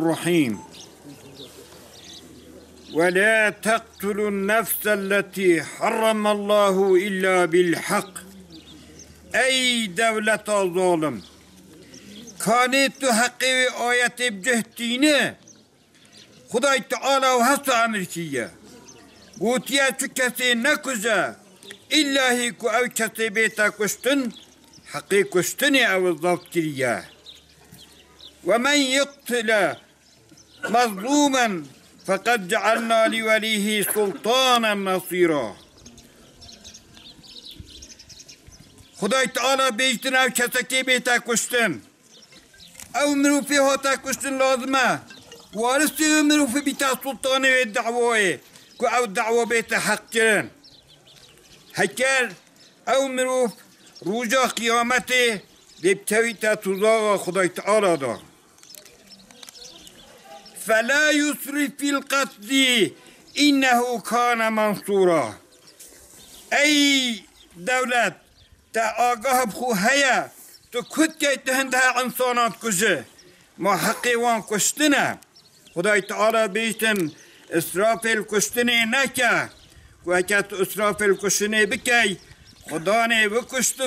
الرحيم ولا تقتلوا النفس التي حرم الله إلا بالحق أي دولة ظالم كانت حقي آية بجهتينه خدای تعالی و هست امر کیه گوتیه چو کسی نکجه illahی کو او کسی بیتا کشتن حقی کشتن او ضبط کریه ومن يقتل مظلوما فقد جعلنا لوليه سلطانا نصیرا خدای تعالی بیشتن او کسکی بیتا کشتن. او مروفی ها تا کشتن لازمه. وارسی او مروفی بیتا سلطانه و دعوه که او دعوه بیتا حق کرن. هکر او مروف روژا قیامت دیبتوی تا تزاق خدای تعالی دار فلا يسرف في القتل. إنه كان منصورا. أي دولة تا بخو هيا. تو كت كي تهندها انسانات كجه ما حقي وان كشتنا خدای تعالی بیشتن اسرافل کشتنی نکه. و اکت اسرافل کشتنی بکی خدا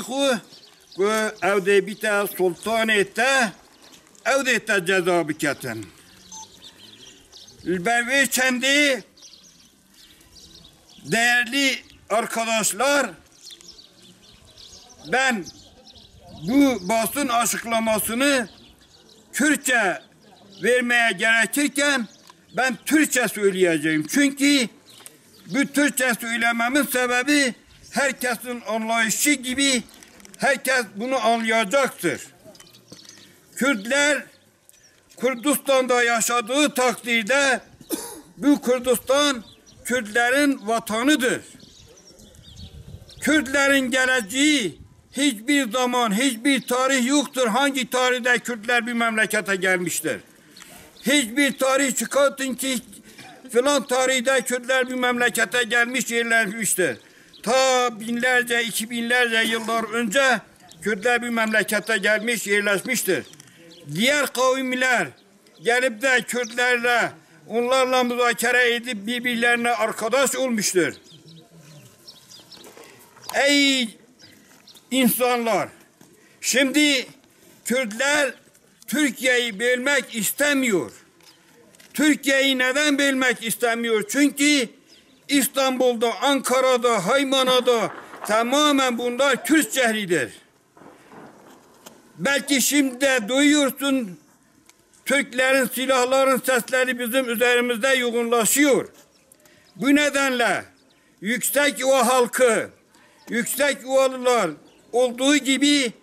خو. أو بیتا سلطان تا أو ده تا Beyefendi, değerli arkadaşlar, ben bu basın açıklamasını Türkçe vermeye gerekirken ben Türkçe söyleyeceğim. Çünkü bu Türkçe söylememin sebebi herkesin anlayışı gibi herkes bunu anlayacaktır. Kürtler Kürdistan'da yaşadığı takdirde bu Kürdistan Kürtlerin vatanıdır. Kürtlerin geleceği hiçbir zaman, hiçbir tarih yoktur. Hangi tarihte Kürtler bir memlekete gelmiştir? Hiçbir tarih çıkartın ki filan tarihte Kürtler bir memlekete gelmiş yerleşmiştir. Ta binlerce, iki binlerce yıllar önce Kürtler bir memlekete gelmiş yerleşmiştir. Diğer kavimler gelip de Kürtlerle onlarla müzakere edip birbirlerine arkadaş olmuştur. Ey insanlar! Şimdi Kürtler Türkiye'yi bölmek istemiyor. Türkiye'yi neden bölmek istemiyor? Çünkü İstanbul'da, Ankara'da, Haymana'da tamamen bunlar Kürt şehridir. Belki şimdi de duyuyorsun Türklerin silahların sesleri bizim üzerimizde yoğunlaşıyor. Bu nedenle yüksek yuva halkı, yüksek yuvalılar olduğu gibi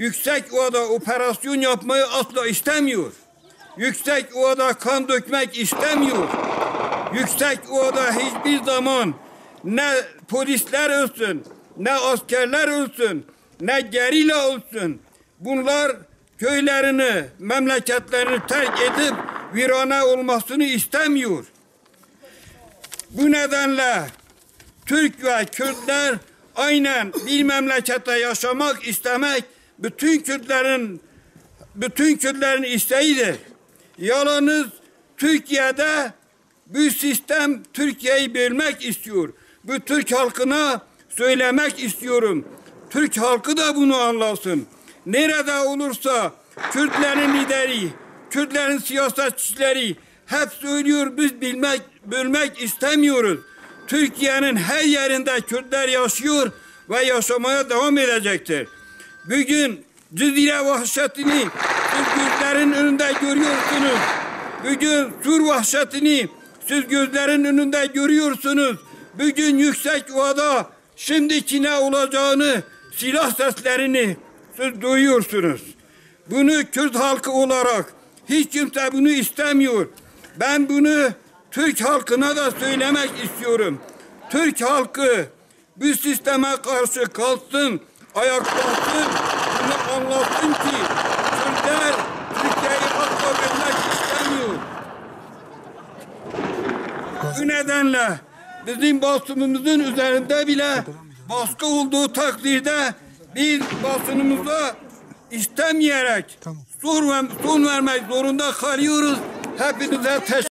Yüksek Ova'da operasyon yapmayı asla istemiyor. Yüksek Ova'da kan dökmek istemiyor. Yüksek Ova'da hiçbir zaman ne polisler olsun, ne askerler olsun, ne gerilla olsun. Bunlar köylerini, memleketlerini terk edip virane olmasını istemiyor. Bu nedenle Türk ve Kürtler aynen bir memlekette yaşamak istemek bütün Kürtlerin bütün Kürtlerin isteğidir. Yalnız Türkiye'de bu sistem Türkiye'yi bölmek istiyor. Bu Türk halkına söylemek istiyorum. Türk halkı da bunu anlasın. Nerede olursa Kürtlerin lideri, Kürtlerin siyasetçileri hep söylüyor biz bilmek, bölmek istemiyoruz. Türkiye'nin her yerinde Kürtler yaşıyor ve yaşamaya devam edecektir. Bugün Cizire vahşetini siz gözlerin önünde görüyorsunuz. Bugün Sur vahşetini siz gözlerin önünde görüyorsunuz. Bugün yüksek ovada şimdiki ne olacağını silah seslerini siz duyuyorsunuz. Bunu Kürt halkı olarak hiç kimse bunu istemiyor. Ben bunu Türk halkına da söylemek istiyorum. Türk halkı bu sisteme karşı kalsın ayaklansın, bunu anlatsın ki Kürtler Türkiye'yi asla bölmek istemiyor. Bu nedenle bizim basınımızın üzerinde bile baskı olduğu takdirde biz basınımıza istemeyerek son, son vermek zorunda kalıyoruz. Hepinize teşekkür